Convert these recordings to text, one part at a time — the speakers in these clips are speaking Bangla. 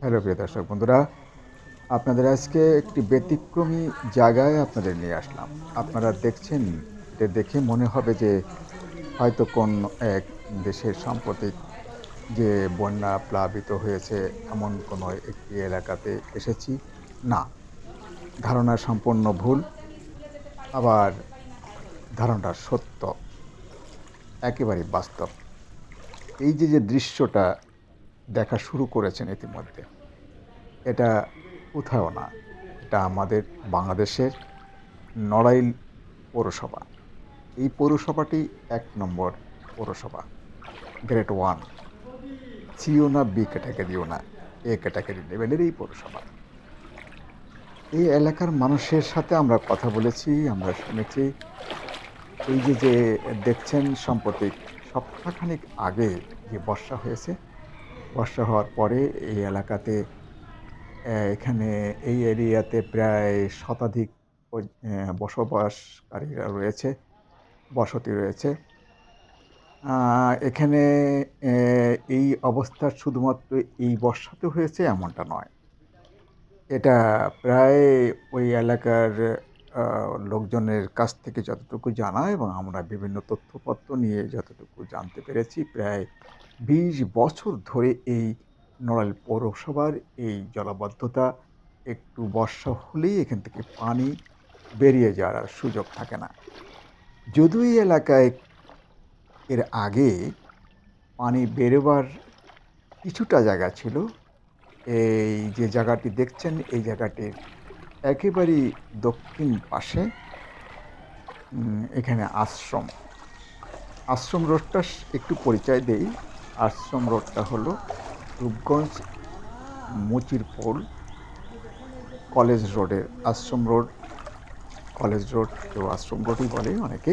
হ্যালো প্রিয় দর্শক বন্ধুরা, আপনাদের আজকে একটি ব্যতিক্রমী জায়গায় আপনাদের নিয়ে আসলাম। আপনারা দেখছেন, এটা দেখে মনে হবে যে হয়তো কোন এক দেশের সাম্প্রতিক যে বন্যা প্লাবিত হয়েছে, এমন কোনো একটি এলাকাতে এসেছি। না, ধারণা সম্পূর্ণ ভুল, আবার ধারণাটা সত্য, একেবারেই বাস্তব। এই যে যে দৃশ্যটা দেখা শুরু করেছেন ইতিমধ্যে। এটা কোথাও না, এটা আমাদের বাংলাদেশের নড়াইল পৌরসভা। এই পৌরসভাটি এক নম্বর পৌরসভা গ্রেড ওয়ান। সিও না, বি ক্যাটাগরিও না, এ ক্যাটাগরি লেভেলের এই পৌরসভা। এই এলাকার মানুষের সাথে আমরা কথা বলেছি, আমরা শুনেছি। এই যে যে দেখছেন সাম্প্রতিক সপ্তাহখানেক আগে যে বর্ষা হয়েছে বর্ষা হওয়ার পরে এই এলাকাতে এখানে এই এরিয়াতে প্রায় শতাধিক বসবাসকারীরা রয়েছে, বসতি রয়েছে। এখানে এই অবস্থা শুধুমাত্র এই বর্ষাতে হয়েছে এমনটা নয়। এটা প্রায় ওই এলাকার লোকজনের কাছ থেকে যতটুকু জানা এবং আমরা বিভিন্ন তথ্যপত্র নিয়ে যতটুকু জানতে পেরেছি, প্রায় বিশ বছর ধরে এই নড়াইল পৌরসভার এই জলাবদ্ধতা, একটু বর্ষা হলেই এখান থেকে পানি বেরিয়ে যাওয়ার সুযোগ থাকে না। যদিও এই এলাকায় এর আগে পানি বেরোবার কিছুটা জায়গা ছিল, এই যে জায়গাটি দেখছেন, এই জায়গাটির একেবারেই দক্ষিণ পাশে এখানে আশ্রম। আশ্রম রোডটা একটু পরিচয় দেই। আশ্রম রোডটা হলো রূপগঞ্জ মুচিরপোল কলেজ রোডের আশ্রম রোড, কলেজ রোড কেউ আশ্রম রোডই বলে অনেকে।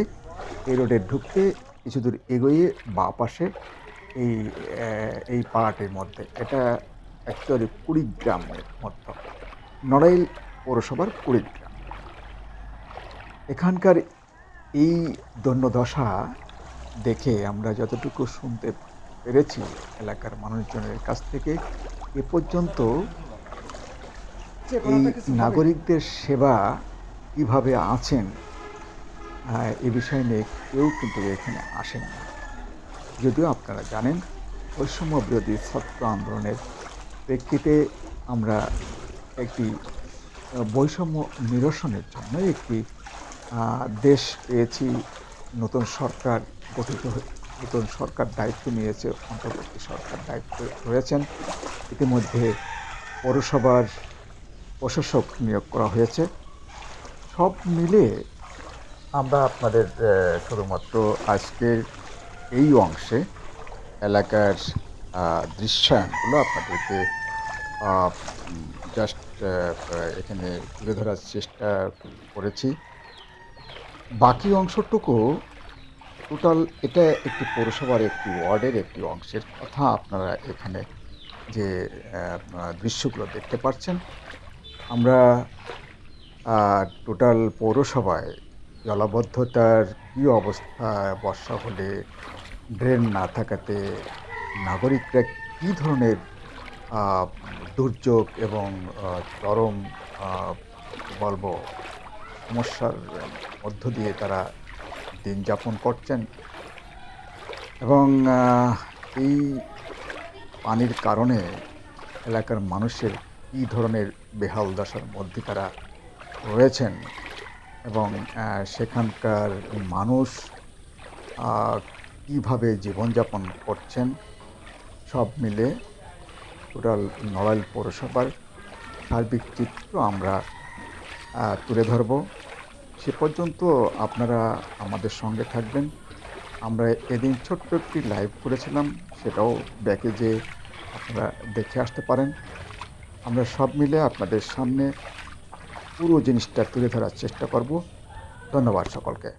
এই রোডে ঢুকতে কিছু দূর এগোয়ে বা পাশে এই এই পাড়াটির মধ্যে। এটা অ্যাকচুয়ালি কুড়িগ্রামের মধ্যে। নড়াইল পৌরসভার কুড়িগ্রাম। এখানকার এই দণ্ডদশা দেখে আমরা যতটুকু শুনতে পেরেছি এলাকার মানুষজনের কাছ থেকে। এ পর্যন্ত এই নাগরিকদের সেবা কীভাবে আছেন এ বিষয় নিয়ে কেউ কিন্তু এখানে আসেন না। যদিও আপনারা জানেন বৈষম্য বিরোধী ছাত্র আন্দোলনের প্রেক্ষিতে আমরা একটি বৈষম্য নিরসনের জন্য একটি দেশ পেয়েছি নতুন সরকার গঠিত হয়ে- নতুন সরকার দায়িত্ব নিয়েছে, অন্তর্বর্তী সরকার দায়িত্ব রয়েছেন। ইতিমধ্যে পৌরসভার প্রশাসক নিয়োগ করা হয়েছে। সব মিলে আমরা আপনাদের শুধুমাত্র আজকের এই অংশে এলাকার দৃশ্যায়নগুলো আপনাদেরকে জাস্ট এখানে তুলে ধরার চেষ্টা করেছি। বাকি অংশটুকু টোটাল এটা একটি পৌরসভার একটি ওয়ার্ডের একটি অংশের কথা আপনারা এখানে যে দৃশ্যগুলো দেখতে পাচ্ছেন। আমরা টোটাল পৌরসভায় জলাবদ্ধতার কী অবস্থা, বর্ষা হলে ড্রেন না থাকাতে নাগরিকরা কী ধরনের দুর্যোগ এবং চরম বলব সমস্যার মধ্য দিয়ে তারা দিন যাপন করছেন। এবং এই পানির কারণে এলাকার মানুষের কী ধরনের বেহাল দশার মধ্যে তারা রয়েছেন এবং সেখানকার মানুষ কীভাবে জীবনযাপন করছেন, সব মিলে টোটাল নড়াইল পৌরসভার সার্বিক চিত্র আমরা তুলে ধরব। সে পর্যন্ত আপনারা আমাদের সঙ্গে থাকবেন। আমরা এদিন ছোট্ট একটি লাইভ করেছিলাম, সেটাও ব্যাকে যে আপনারা দেখে আসতে পারেন। আমরা সব মিলে আপনাদের সামনে পুরো জিনিসটা তুলে ধরার চেষ্টা করব। ধন্যবাদ সকলকে।